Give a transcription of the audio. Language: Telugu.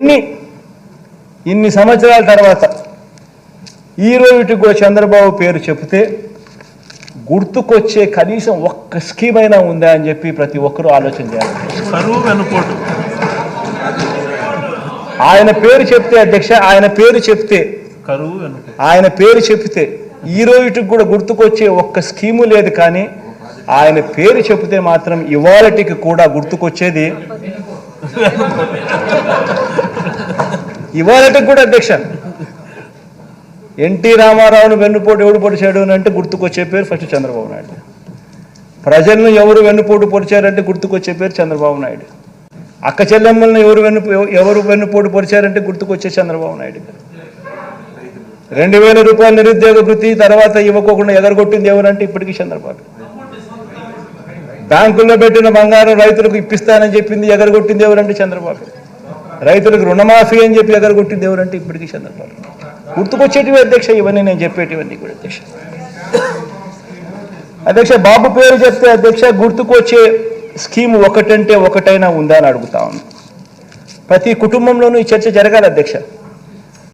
ఇన్ని ఇన్ని సంవత్సరాల తర్వాత ఈ రోజుకి కూడా చంద్రబాబు పేరు చెబితే గుర్తుకొచ్చే కనీసం ఒక్క స్కీమ్ అయినా ఉందా అని చెప్పి ప్రతి ఒక్కరూ ఆలోచన చేయాలి. ఆయన పేరు చెప్తే అధ్యక్ష ఆయన పేరు చెప్తే ఆయన పేరు చెప్తే ఈ రోజుకి కూడా గుర్తుకొచ్చే ఒక్క స్కీము లేదు కానీ ఆయన పేరు చెబితే మాత్రం ఇవాళటికి కూడా గుర్తుకొచ్చేది ఇవాళకి కూడా అధ్యక్ష. ఎన్టీ రామారావును వెన్నుపోటు ఎవడు పొడిచాడు అని అంటే గుర్తుకొచ్చే పేరు ఫస్ట్ చంద్రబాబు నాయుడు. ప్రజలను ఎవరు వెన్నుపోటు పొడిచారంటే గుర్తుకొచ్చే పేరు చంద్రబాబు నాయుడు. అక్క చెల్లెమ్మలను ఎవరు వెన్ను ఎవరు వెన్నుపోటు పొడిచారంటే గుర్తుకొచ్చే చంద్రబాబు నాయుడు. రెండు వేల రూపాయల నిరుద్యోగ వృత్తి తర్వాత ఇవ్వకోకుండా ఎగరగొట్టింది ఎవరంటే ఇప్పటికీ చంద్రబాబు. బ్యాంకుల్లో పెట్టిన బంగారం రైతులకు ఇప్పిస్తానని చెప్పింది ఎగరగొట్టింది ఎవరంటే చంద్రబాబు. రైతులకు రుణమాఫీ అని చెప్పి ఎగరగొట్టింది ఎవరంటే ఇప్పటికీ చంద్రబాబు. గుర్తుకొచ్చేటివి అధ్యక్ష ఇవన్నీ నేను చెప్పేటివన్నీ కూడా అధ్యక్ష. అధ్యక్ష బాబు పేరు చెప్తే అధ్యక్ష గుర్తుకొచ్చే స్కీమ్ ఒకటంటే ఒకటైనా ఉందా అని అడుగుతా ఉన్నాను ప్రతి కుటుంబంలోనూ ఈ చర్చ జరగాలి అధ్యక్ష.